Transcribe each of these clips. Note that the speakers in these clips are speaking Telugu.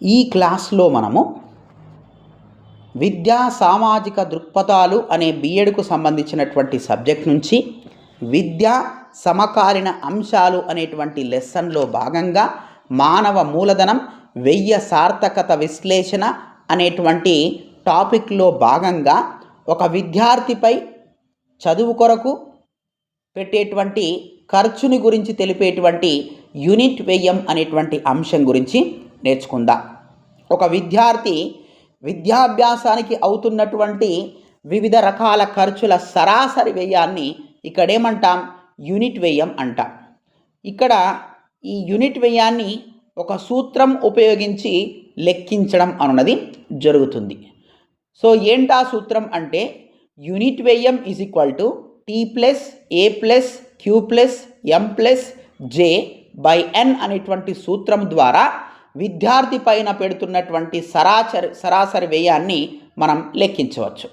ఈ క్లాస్లో మనము విద్యా సామాజిక దృక్పథాలు అనే బీఎడ్కు సంబంధించినటువంటి సబ్జెక్ట్ నుంచి విద్యా సమకాలీన అంశాలు అనేటువంటి లెసన్లో భాగంగా మానవ మూలధనం వెయ్య సార్థకత విశ్లేషణ అనేటువంటి టాపిక్లో భాగంగా ఒక విద్యార్థిపై చదువు కొరకు పెట్టేటువంటి ఖర్చుని గురించి తెలిపేటువంటి యూనిట్ వ్యయం అనేటువంటి అంశం గురించి నేర్చుకుందాం? ఒక విద్యార్థి విద్యాభ్యాసానికి అవుతున్నటువంటి వివిధ రకాల ఖర్చుల సరాసరి వ్యయాన్ని ఇక్కడ ఏమంటాం యూనిట్ వ్యయం అంటాం. ఇక్కడ ఈ యూనిట్ వ్యయాన్ని ఒక సూత్రం ఉపయోగించి లెక్కించడం అన్నది జరుగుతుంది. సో ఏంటా సూత్రం అంటే యూనిట్ వ్యయం is equal to T plus A plus Q plus M plus J by N అనేటువంటి సూత్రం ద్వారా విద్యార్థి పైన పెడుతున్నటువంటి సరాచరి సరాసరి వ్యయాన్ని మనం లెక్కించవచ్చు.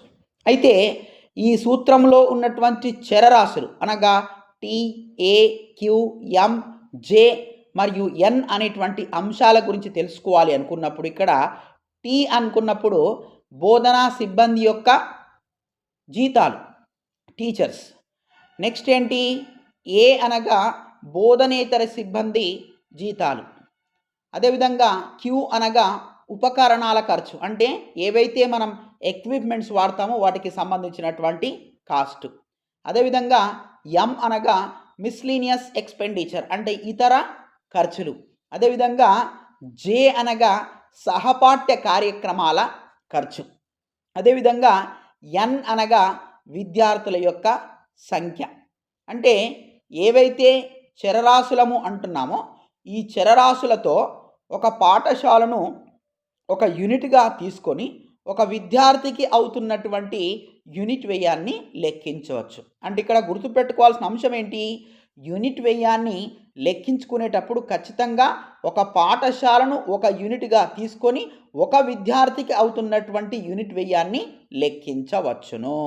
అయితే ఈ సూత్రంలో ఉన్నటువంటి చరరాశులు అనగా టీ ఏ క్యూ ఎం జే మరియు ఎన్ అనేటువంటి అంశాల గురించి తెలుసుకోవాలి అనుకున్నప్పుడు ఇక్కడ టీ అనుకున్నప్పుడు బోధనా సిబ్బంది యొక్క జీతాలు టీచర్స్. నెక్స్ట్ ఏంటి? ఏ అనగా బోధనేతర సిబ్బంది జీతాలు. అదేవిధంగా క్యూ అనగా ఉపకరణాల ఖర్చు. అంటే ఏవైతే మనం ఎక్విప్మెంట్స్ వాడతామో వాటికి సంబంధించినటువంటి కాస్ట్ అదేవిధంగా ఎం అనగా మిస్లీనియస్ ఎక్స్పెండిచర్ అంటే ఇతర ఖర్చులు. అదేవిధంగా జే అనగా సహపాఠ్య కార్యక్రమాల ఖర్చు. అదేవిధంగా ఎన్ అనగా విద్యార్థుల యొక్క సంఖ్య. అంటే ఏవైతే చరరాశులము అంటున్నామో ఈ చరరాశులతో ఒక పాఠశాలను ఒక యూనిట్గా తీసుకొని ఒక విద్యార్థికి అవుతున్నటువంటి యూనిట్ వ్యయాన్ని లెక్కించవచ్చు. అంటే ఇక్కడ గుర్తుపెట్టుకోవాల్సిన అంశం ఏంటి? యూనిట్ వ్యయాన్ని లెక్కించుకునేటప్పుడు ఖచ్చితంగా ఒక పాఠశాలను ఒక యూనిట్గా తీసుకొని ఒక విద్యార్థికి అవుతున్నటువంటి యూనిట్ వ్యయాన్ని లెక్కించవచ్చును.